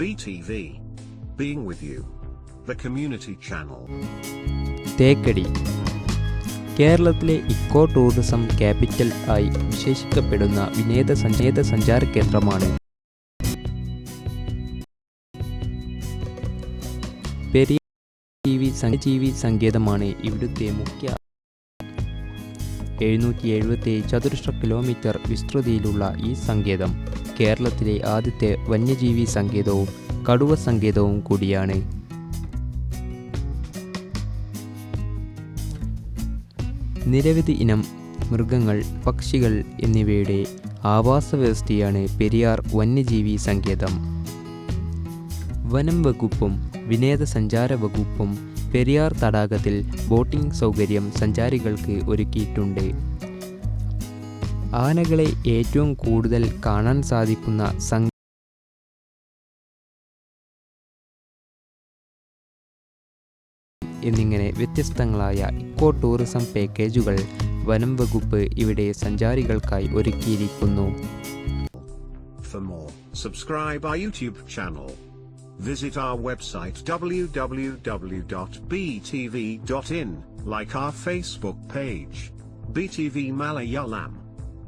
BTV. Being with you. The community channel. Thekkady കേരളത്തിലെ eco tourism capital ആയി വിശേഷിക്കപ്പെടുന്ന വിനേത സഞ്ചേത സഞ്ചാര കേന്ദ്രമാണ് പെരിയ ജീവി ജീവി സങ്കേതമാണ് ഇവിടുത്തെ മുഖ്യ എഴുന്നൂറ്റി എഴുപത്തി ചതുരശ്ര കിലോമീറ്റർ വിസ്തൃതിയിലുള്ള ഈ സങ്കേതം കേരളത്തിലെ ആദ്യത്തെ വന്യജീവി സങ്കേതവും കടുവ സങ്കേതവും കൂടിയാണ്. നിരവധി ഇനം മൃഗങ്ങൾ പക്ഷികൾ എന്നിവയുടെ ആവാസ വ്യവസ്ഥയാണ് പെരിയാർ വന്യജീവി സങ്കേതം. വനം വകുപ്പും വിനോദസഞ്ചാര വകുപ്പും പെരിയാർ തടാകത്തിൽ ബോട്ടിംഗ് സൗകര്യം സഞ്ചാരികൾക്ക് ഒരുക്കിയിട്ടുണ്ട്. ആനകളെ ഏറ്റവും കൂടുതൽ കാണാൻ സാധിക്കുന്ന സംഘ എന്നിങ്ങനെ വ്യത്യസ്തങ്ങളായ ഇക്കോ ടൂറിസം പാക്കേജുകൾ വനം വകുപ്പ് ഇവിടെ സഞ്ചാരികൾക്കായി ഒരുക്കിയിരിക്കുന്നു. Subscribe the YouTube channel visit the website W like the Facebook page B T